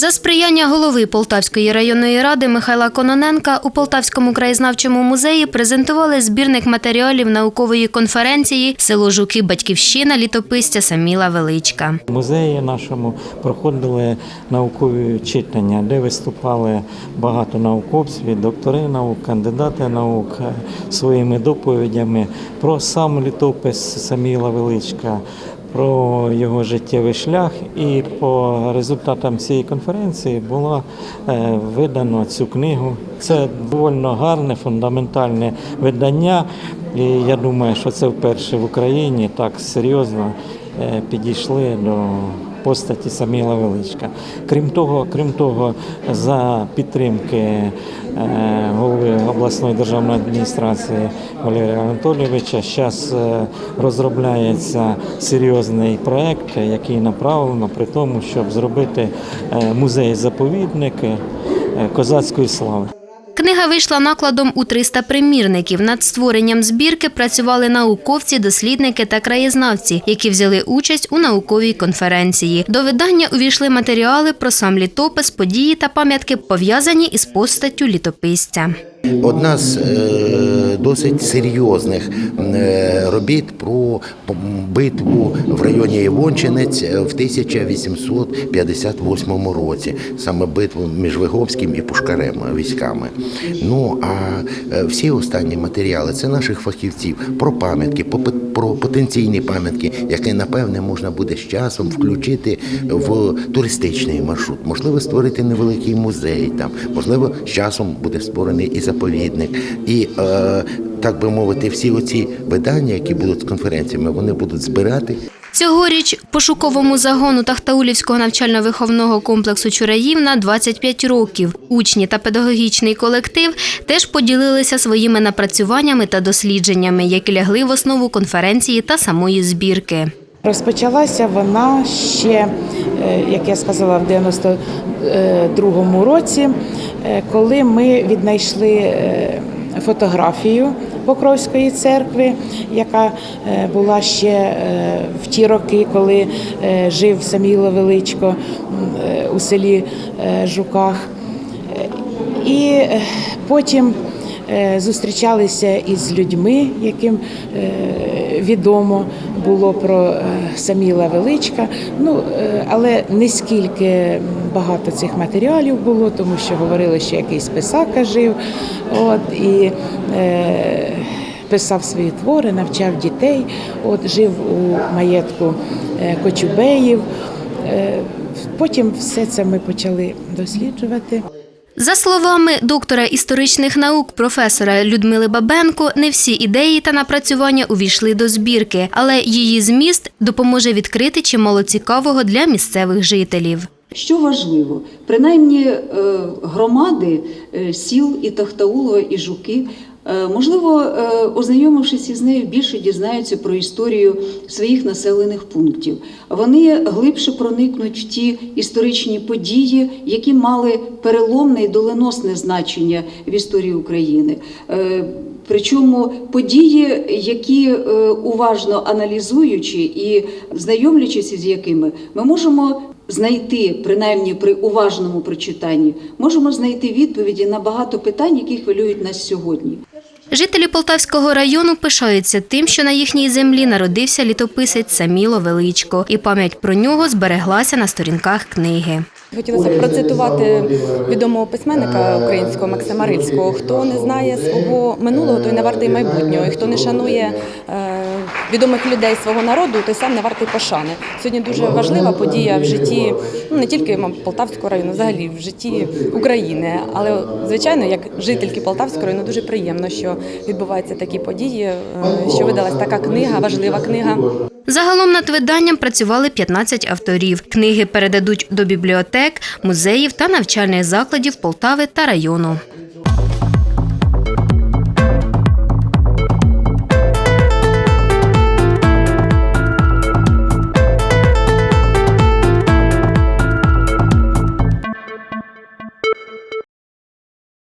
За сприяння голови Полтавської районної ради Михайла Кононенка у Полтавському краєзнавчому музеї презентували збірник матеріалів наукової конференції Село Жуки Батьківщина літописця Саміла Величка. В музеї нашому проходили наукові читання, де виступали багато науковців, доктори наук, кандидати наук своїми доповідями про сам літопис Саміла Величка. Про його життєвий шлях, і по результатам цієї конференції було е, видано цю книгу. Це доволі гарне, фундаментальне видання. І я думаю, що це вперше в Україні так серйозно е, підійшли до постаті Саміла Величка. Крім того, крім того, за підтримки е, голови обласної державної адміністрації Валерія Анатолійовича, зараз розробляється серйозний проект, який направлено при тому, щоб зробити е, музей-заповідник е, козацької слави. Книга вийшла накладом у 300 примірників. Над створенням збірки працювали науковці, дослідники та краєзнавці, які взяли участь у науковій конференції. До видання увійшли матеріали про сам літопис, події та пам'ятки, пов'язані із постаттю літописця. Одна з е, досить серйозних е, робіт про битву в районі Івончинець в 1858 році, саме битву між Виговським і Пушкарем військами. Ну а е, всі останні матеріали це наших фахівців про пам'ятки, про потенційні пам'ятки, які напевне можна буде з часом включити в туристичний маршрут. Можливо, створити невеликий музей там, можливо, з часом буде створений і заповідник. І е, так би мовити, всі оці видання, які будуть з конференціями, вони будуть збирати Цьогоріч пошуковому загону Тахтаулівського навчально-виховного комплексу Чураївна 25 років. Учні та педагогічний колектив теж поділилися своїми напрацюваннями та дослідженнями, які лягли в основу конференції та самої збірки. Розпочалася вона ще, е, як я сказала, в 92-му році, е, коли ми віднайшли е, фотографію Покровської церкви, яка е, була ще е, в ті роки, коли е, жив Саміло Величко е, у селі е, Жуках. Е, І е, потім е, зустрічалися із людьми, яким е, відомо було про е, Саміла Величка. Ну, е, але не скільки багато цих матеріалів було, тому що говорили, що якийсь писака жив. От, і, е, Писав свої твори, навчав дітей, от жив у маєтку е, Кочубеїв. Е, Потім все це ми почали досліджувати. За словами доктора історичних наук професора Людмили Бабенко, не всі ідеї та напрацювання увійшли до збірки, але її зміст допоможе відкрити чимало цікавого для місцевих жителів. Що важливо, принаймні е, громади е, сіл і Тахтаулова, і Жуки, можливо, е, ознайомившись із нею, більше дізнаються про історію своїх населених пунктів. Вони глибше проникнуть в ті історичні події, які мали переломне і доленосне значення в історії України. Е, Причому події, які е, уважно аналізуючи і знайомлячись з якими, ми можемо знайти, принаймні при уважному прочитанні, можемо знайти відповіді на багато питань, які хвилюють нас сьогодні. Жителі Полтавського району пишаються тим, що на їхній землі народився літописець Саміло Величко, і пам'ять про нього збереглася на сторінках книги. Хотілося б процитувати відомого письменника українського Максима Рильського. Хто не знає свого минулого, той не вартий майбутнього. І хто не шанує е, відомих людей свого народу, той сам не вартий пошани. Сьогодні дуже важлива подія в житті ну, не тільки Полтавського району, взагалі в житті України. Але звичайно, як жительки Полтавського району, дуже приємно, що відбуваються такі події, е, що видалась така книга, важлива книга. Загалом над виданням працювали 15 авторів. Книги передадуть до бібліотек, музеїв та навчальних закладів Полтави та району.